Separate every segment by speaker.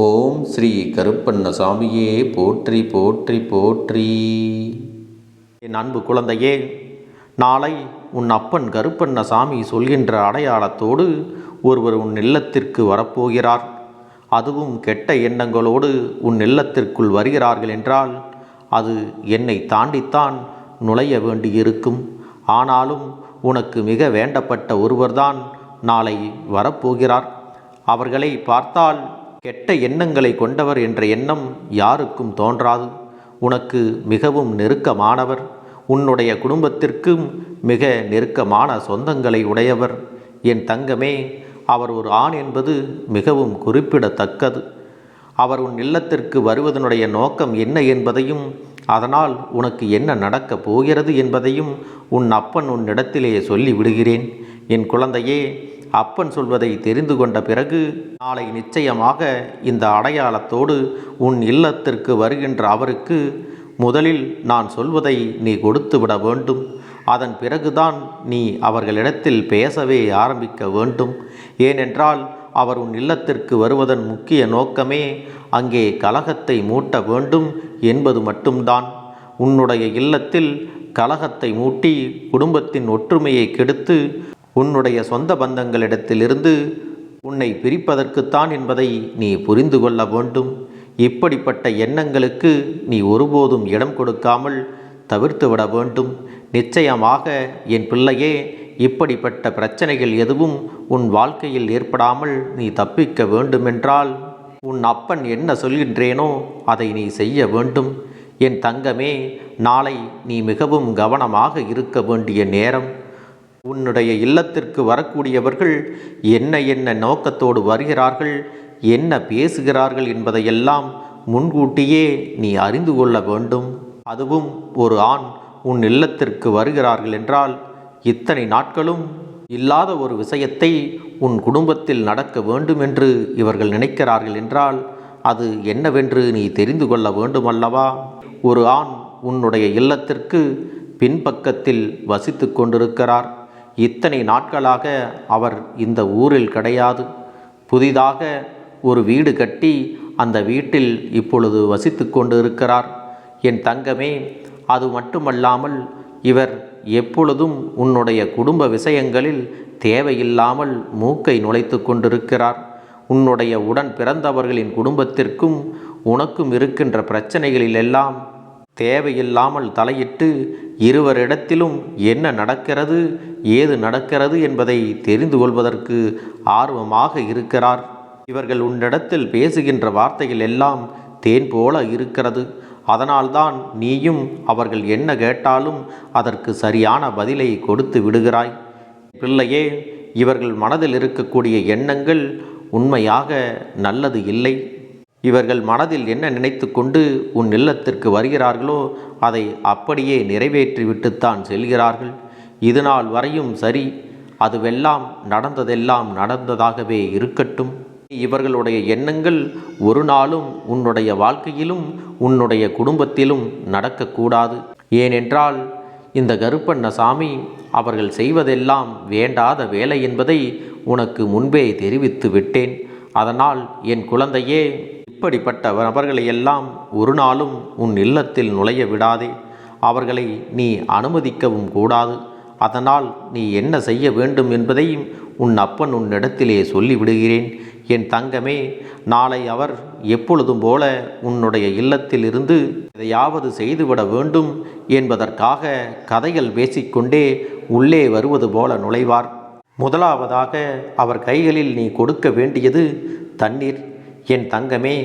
Speaker 1: ஓம் ஸ்ரீ கருப்பண்ண சாமியே போற்றி போற்றி போற்றி. என் அன்பு குழந்தையே நாளை உன் அப்பன் கருப்பண்ண சாமி சொல்கின்ற அடையாளத்தோடு ஒருவர் உன் இல்லத்திற்கு வரப்போகிறார். அதுவும் கெட்ட எண்ணங்களோடு உன் இல்லத்திற்குள் வருகிறார்கள் என்றால் அது என்னை தாண்டித்தான் நுழைய வேண்டியிருக்கும். ஆனாலும் உனக்கு மிக வேண்டப்பட்ட ஒருவர்தான் நாளை வரப்போகிறார். அவர்களை பார்த்தால் கெட்ட எண்ணங்களை கொண்டவர் என்ற எண்ணம் யாருக்கும் தோன்றாது. உனக்கு மிகவும் நெருக்கமானவர். உன்னுடைய குடும்பத்திற்கும் மிக நெருக்கமான சொந்தங்களை உடையவர். என் தங்கமே அவர் ஒரு ஆண் என்பது மிகவும் குறிப்பிடத்தக்கது. அவர் உன் இல்லத்திற்கு வருவதனுடைய நோக்கம் என்ன என்பதையும் அதனால் உனக்கு என்ன நடக்கப் போகிறது என்பதையும் உன் அப்பன் உன்னிடத்திலே சொல்லி விடுகிறேன் என் குழந்தையே அப்பன் சொல்வதை தெரிந்து கொண்ட பிறகு நாளை நிச்சயமாக இந்த அடையாளத்தோடு உன் இல்லத்திற்கு வருகின்ற அவருக்கு முதலில் நான் சொல்வதை நீ கொடுத்து விட வேண்டும். அதன் பிறகுதான் நீ அவர்களிடத்தில் பேசவே ஆரம்பிக்க வேண்டும். ஏனென்றால் அவர் உன் இல்லத்திற்கு வருவதன் முக்கிய நோக்கமே அங்கே கலகத்தை மூட்ட வேண்டும் என்பது மட்டும்தான். உன்னுடைய இல்லத்தில் கலகத்தை மூட்டி குடும்பத்தின் ஒற்றுமையை கெடுத்து உன்னுடைய சொந்த பந்தங்களிடத்திலிருந்து உன்னை பிரிப்பதற்குத்தான் என்பதை நீ புரிந்து கொள்ள வேண்டும். இப்படிப்பட்ட எண்ணங்களுக்கு நீ ஒருபோதும் இடம் கொடுக்காமல் தவிர்த்து விட வேண்டும். நிச்சயமாக என் பிள்ளையே இப்படிப்பட்ட பிரச்சனைகள் எதுவும் உன் வாழ்க்கையில் ஏற்படாமல் நீ தப்பிக்க வேண்டுமென்றால் உன் அப்பன் என்ன சொல்கின்றேனோ அதை நீ செய்ய வேண்டும். என் தங்கமே நாளை நீ மிகவும் கவனமாக இருக்க வேண்டிய நேரம். உன்னுடைய இல்லத்திற்கு வரக்கூடியவர்கள் என்ன என்ன நோக்கத்தோடு வருகிறார்கள் என்ன பேசுகிறார்கள் என்பதையெல்லாம் முன்கூட்டியே நீ அறிந்து கொள்ள வேண்டும். அதுவும் ஒரு ஆண் உன் இல்லத்திற்கு வருகிறார்கள் என்றால் இத்தனை நாட்களும் இல்லாத ஒரு விஷயத்தை உன் குடும்பத்தில் நடக்க வேண்டும் என்று இவர்கள் நினைக்கிறார்கள் என்றால் அது என்னவென்று நீ தெரிந்து கொள்ள வேண்டுமல்லவா? ஒரு ஆண் உன்னுடைய இல்லத்திற்கு பின்பக்கத்தில் வசித்து கொண்டிருக்கிறார். இத்தனை நாட்களாக அவர் இந்த ஊரில் கிடையாது. புதிதாக ஒரு வீடு கட்டி அந்த வீட்டில் இப்பொழுது வசித்து கொண்டு இருக்கிறார் என் தங்கமே அது மட்டுமல்லாமல் இவர் எப்பொழுதும் உன்னுடைய குடும்ப விஷயங்களில் தேவையில்லாமல் மூக்கை நுழைத்து கொண்டிருக்கிறார். உன்னுடைய உடன் பிறந்தவர்களின் குடும்பத்திற்கும் உனக்கும் இருக்கின்ற பிரச்சனைகளிலெல்லாம் தேவையில்லாமல் தலையிட்டு இருவரிடத்திலும் என்ன நடக்கிறது ஏது நடக்கிறது என்பதை தெரிந்து கொள்வதற்கு ஆர்வமாக இருக்கிறார். இவர்கள் உன்னிடத்தில் பேசுகின்ற வார்த்தைகள் எல்லாம் தேன் போல இருக்கிறது. அதனால்தான் நீயும் அவர்கள் என்ன கேட்டாலும் அதற்கு சரியான பதிலை கொடுத்து விடுகிறாய். பிள்ளையே இவர்கள் மனதில் இருக்கக்கூடிய எண்ணங்கள் உண்மையாக நல்லது இல்லை. இவர்கள் மனதில் என்ன நினைத்து கொண்டு உன் இல்லத்திற்கு வருகிறார்களோ அதை அப்படியே நிறைவேற்றிவிட்டுத்தான் செல்கிறார்கள். இது நாள் வரையும் சரி அதுவெல்லாம் நடந்ததெல்லாம் நடந்ததாகவே இருக்கட்டும். இவர்களுடைய எண்ணங்கள் ஒரு நாளும் உன்னுடைய வாழ்க்கையிலும் உன்னுடைய குடும்பத்திலும் நடக்கக்கூடாது. ஏனென்றால் இந்த கருப்பண்ணசாமி அவர்கள் செய்வதெல்லாம் வேண்டாத வேலை என்பதை உனக்கு முன்பே தெரிவித்து விட்டேன். அதனால் என் குழந்தையே இப்படிப்பட்ட நபர்களையெல்லாம் ஒரு நாளும் உன் இல்லத்தில் நுழைய விடாதே. அவர்களை நீ அனுமதிக்கவும் கூடாது. அதனால் நீ என்ன செய்ய வேண்டும் என்பதையும் உன் அப்பன் உன்னிடத்திலே சொல்லிவிடுகிறேன். என் தங்கமே நாளை அவர் எப்பொழுதும் போல உன்னுடைய இல்லத்தில் இருந்து எதையாவது செய்துவிட வேண்டும் என்பதற்காக கதைகள் பேசிக்கொண்டே உள்ளே வருவது போல நுழைவார். முதலாவதாக அவர் கைகளில் நீ கொடுக்க வேண்டியது தண்ணீர். என் தங்கமே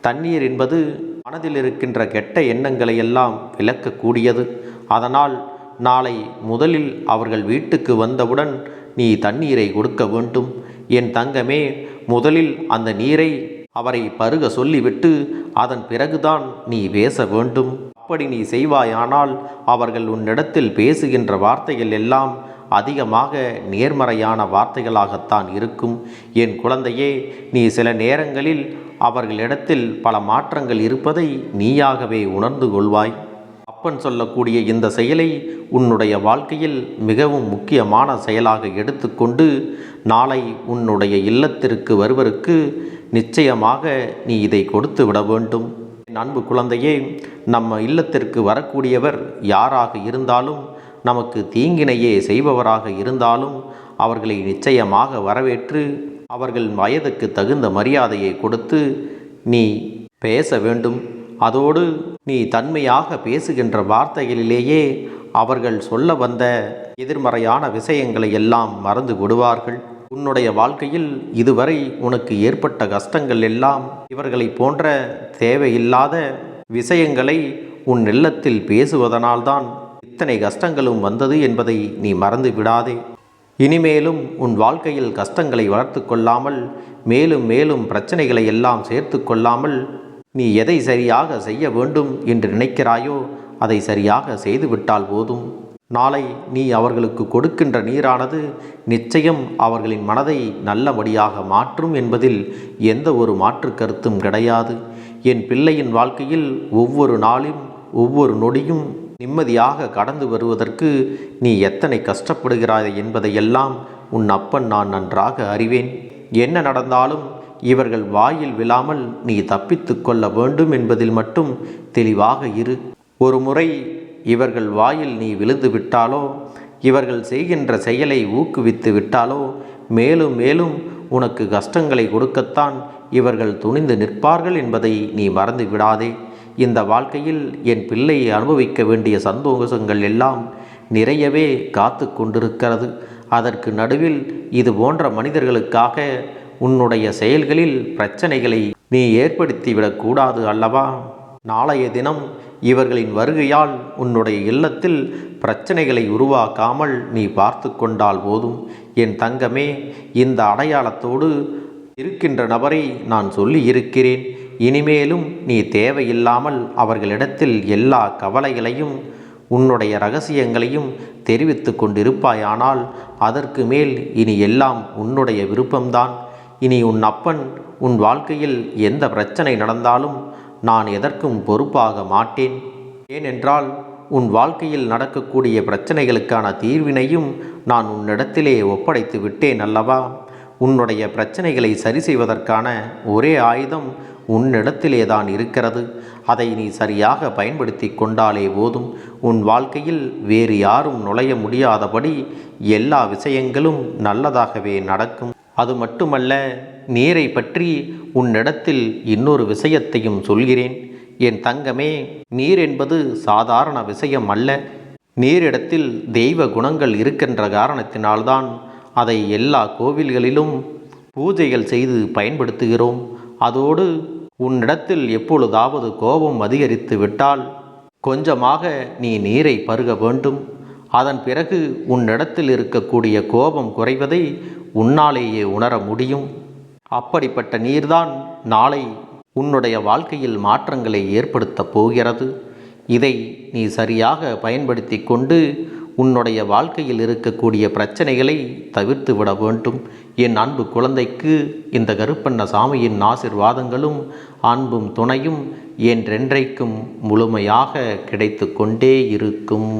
Speaker 1: தண்ணீர் என்பது மனதில் இருக்கின்ற கெட்ட எண்ணங்களை எல்லாம் விளக்கக்கூடியது. அதனால் நாளை முதலில் அவர்கள் வீட்டுக்கு வந்தவுடன் நீ தண்ணீரை கொடுக்க வேண்டும். என் தங்கமே முதலில் அந்த நீரை அவரை பருக சொல்லிவிட்டு அதன் பிறகுதான் நீ பேச வேண்டும். அப்படி நீ செய்வாயானால் அவர்கள் உன்னிடத்தில் பேசுகின்ற வார்த்தைகள் எல்லாம் அதிகமாக நேர்மறையான வார்த்தைகளாகத்தான் இருக்கும். என் குழந்தையே நீ சில நேரங்களில் அவர்களிடத்தில் பல மாற்றங்கள் இருப்பதை நீயாகவே உணர்ந்து கொள்வாய். அப்பன் சொல்லக்கூடிய இந்த செயலை உன்னுடைய வாழ்க்கையில் மிகவும் முக்கியமான செயலாக எடுத்துக்கொண்டு நாளை உன்னுடைய இல்லத்திற்கு வருவருக்கு நிச்சயமாக நீ இதை கொடுத்து விட வேண்டும். என் அன்பு குழந்தையே நம்ம இல்லத்திற்கு வரக்கூடியவர் யாராக இருந்தாலும் நமக்கு தீங்கினையே செய்பவராக இருந்தாலும் அவர்களை நிச்சயமாக வரவேற்று அவர்கள் வயதுக்கு தகுந்த மரியாதையை கொடுத்து நீ பேச வேண்டும். அதோடு நீ தன்மையாக பேசுகின்ற வார்த்தைகளிலேயே அவர்கள் சொல்ல வந்த எதிர்மறையான விஷயங்களை எல்லாம் மறந்து விடுவார்கள். உன்னுடைய வாழ்க்கையில் இதுவரை உனக்கு ஏற்பட்ட கஷ்டங்கள் எல்லாம் இவர்களைப் போன்ற தேவையில்லாத விஷயங்களை உன் இல்லத்தில் பேசுவதனால்தான் இத்தனை கஷ்டங்களும் வந்தது என்பதை நீ மறந்து விடாதே. இனிமேலும் உன் வாழ்க்கையில் கஷ்டங்களை வளர்த்து கொள்ளாமல் மேலும் மேலும் பிரச்சனைகளை எல்லாம் சேர்த்து கொள்ளாமல் நீ எதை சரியாக செய்ய வேண்டும் என்று நினைக்கிறாயோ அதை சரியாக செய்துவிட்டால் போதும். நாளை நீ அவர்களுக்கு கொடுக்கின்ற நீரானது நிச்சயம் அவர்களின் மனதை நல்லபடியாக மாற்றும் என்பதில் எந்த ஒரு மாற்று கருத்தும் கிடையாது. என் பிள்ளையின் வாழ்க்கையில் ஒவ்வொரு நாளும் ஒவ்வொரு நொடியும் நிம்மதியாக கடந்து வருவதற்கு நீ எத்தனை கஷ்டப்படுகிறாய் என்பதையெல்லாம் உன் அப்பன் நான் நன்றாக அறிவேன். என்ன நடந்தாலும் இவர்கள் வாயில் விழாமல் நீ தப்பித்து கொள்ள வேண்டும் என்பதில் மட்டும் தெளிவாக இரு. ஒரு முறை இவர்கள் வாயில் நீ விழுந்து விட்டாலோ இவர்கள் செய்கின்ற செயலை ஊக்குவித்து விட்டாலோ மேலும் மேலும் உனக்கு கஷ்டங்களை கொடுக்கத்தான் இவர்கள் துணிந்து நிற்பார்கள் என்பதை நீ மறந்து விடாதே. இந்த வாழ்க்கையில் என் பிள்ளை அனுபவிக்க வேண்டிய சந்தோஷங்கள் எல்லாம் நிறையவே காத்து கொண்டிருக்கிறது. அதற்கு நடுவில் இது போன்ற மனிதர்களுக்காக உன்னுடைய செயல்களில் பிரச்சனைகளை நீ ஏற்படுத்திவிடக்கூடாது அல்லவா? நாளைய தினம் இவர்களின் வருகையால் உன்னுடைய இல்லத்தில் பிரச்சனைகளை உருவாக்காமல் நீ பார்த்து கொண்டால் போதும். என் தங்கமே இந்த அடையாளத்தோடு இருக்கின்ற நபரை நான் சொல்லி இருக்கிறேன் இனிமேலும் நீ தேவையில்லாமல் அவர்களிடத்தில் எல்லா கவலைகளையும் உன்னுடைய ரகசியங்களையும் தெரிவித்து கொண்டிருப்பாயானால் அதற்கு மேல் இனி எல்லாம் உன்னுடைய விருப்பம்தான். இனி உன் அப்பன் உன் வாழ்க்கையில் எந்த பிரச்சனை நடந்தாலும் நான் எதற்கும் பொறுப்பாக மாட்டேன். ஏனென்றால் உன் வாழ்க்கையில் நடக்கக்கூடிய பிரச்சனைகளுக்கான தீர்வினையும் நான் உன்னிடத்திலே ஒப்படைத்து விட்டேன் அல்லவா? உன்னுடைய பிரச்சனைகளை சரி செய்வதற்கான ஒரே ஆயுதம் உன்னிடத்திலே தான் இருக்கிறது. அதை நீ சரியாக பயன்படுத்தி கொண்டாலே போதும். உன் வாழ்க்கையில் வேறு யாரும் நுழைய முடியாதபடி எல்லா விஷயங்களும் நல்லதாகவே நடக்கும். அது மட்டுமல்ல நீரை பற்றி உன்னிடத்தில் இன்னொரு விஷயத்தையும் சொல்கிறேன். என் தங்கமே நீர் என்பது சாதாரண விஷயம் அல்ல. நீரிடத்தில் தெய்வ குணங்கள் இருக்கின்ற காரணத்தினால்தான் அதை எல்லா கோவில்களிலும் பூஜைகள் செய்து பயன்படுத்துகிறோம். அதோடு உன்னிடத்தில் எப்பொழுதாவது கோபம் அதிகரித்து விட்டால் கொஞ்சமாக நீ நீரை பருக வேண்டும். அதன் பிறகு உன்னிடத்தில் இருக்கக்கூடிய கோபம் குறைவதை உன்னாலேயே உணர முடியும். அப்படிப்பட்ட நீர்தான் நாளை உன்னுடைய வாழ்க்கையில் மாற்றங்களை ஏற்படுத்தப் போகிறது. இதை நீ சரியாக பயன்படுத்தி கொண்டு உன்னுடைய வாழ்க்கையில் இருக்கக்கூடிய பிரச்சனைகளை தவிர்த்து விட வேண்டும். என் அன்பு குழந்தைக்கு இந்த கருப்பண்ண சாமியின் ஆசிர்வாதங்களும் அன்பும் துணையும் என்றென்றைக்கும் முழுமையாக கிடைத்து கொண்டே இருக்கும்.